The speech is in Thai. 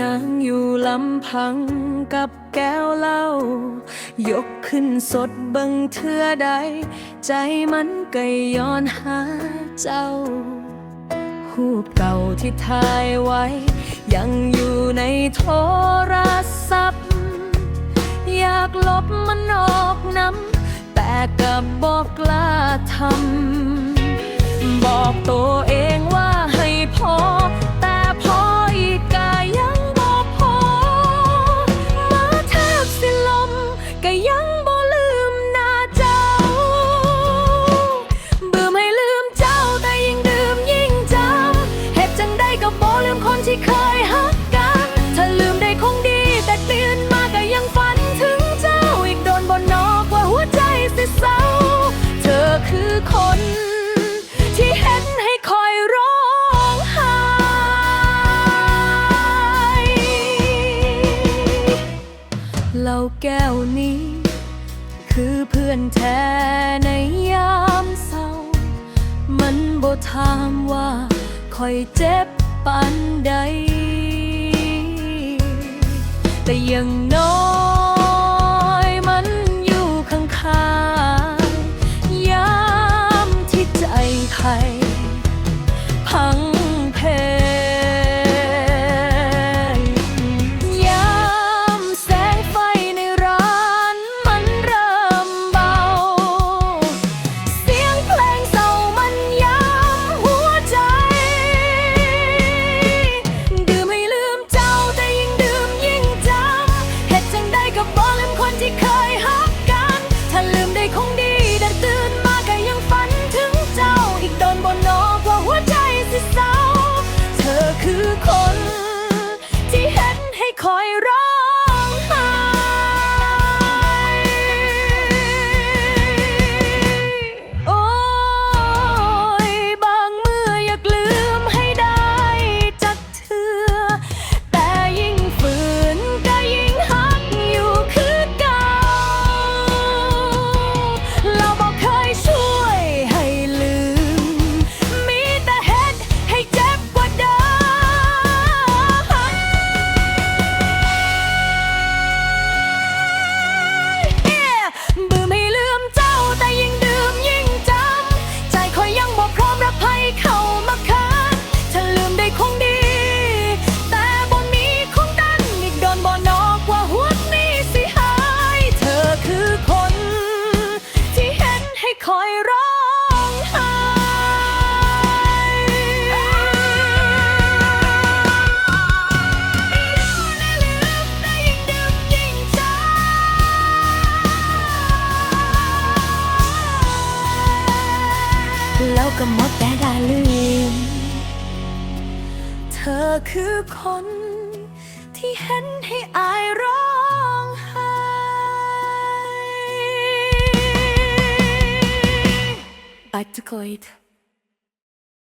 นางอยู่ลำพังกับแก้วเหล้ายกขึ้นสดบังเทือใด ใจมันก็ย้อนหาเจ้า หูเก่าที่ทายไว้ ยังอยู่ในโทรศัพท์ อยากลบมันออกน้ำแต่ก็บอกลาทำบอกตัวเองว่าให้พอ แก้วนี้ คือเพื่อนแท้ในยามเศร้า มันบ่ถามว่าคอยเจ็บปันใด แต่ยังน้อยมันอยู่ข้างๆยามที่ใจไครพัง ก็หมดแต่ได้ลืม เธอคือคนที่เห็นให้อายร้องไห้บัดกอย